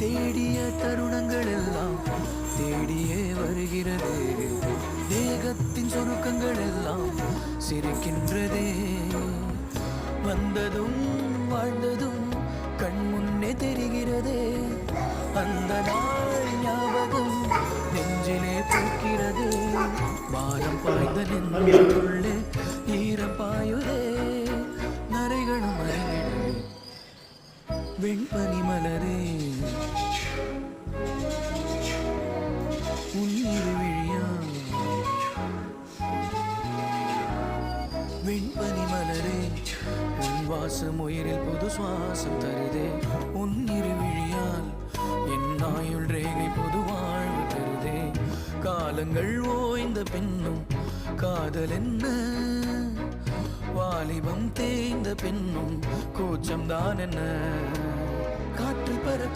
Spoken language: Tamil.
தேடிய தருணங்கள் எல்லாம் தேடியே வருகிறது. தேகத்தின் சுருக்கங்கள் எல்லாம் சிரிக்கின்றதே. வந்ததும் வாழ்ந்ததும் கண் முன்னே தெரிகிறதே. அந்த நாள் ஞாபகம் நெஞ்சிலே பூக்கிறது. வானம் பாய்ந்த நெஞ்சுள்ளே ஈரம் பாயுதே. நரைகளும் மறைந்திடவே வெண்பனி மலரே. வெண்பனி மலரே உன் வாசம் உயிரில் புது சுவாசம் தருதே. உன்னிரு விழியால் என் ஆயுள் ரேகை புது வாழ்வு தருதே. காலங்கள் ஓய்ந்த பின்னும் காதல் என்ன? வாலிபம் தேய்ந்த பின்னும் கூச்சம்தான் என்ன? காற்றில் பறக்கும்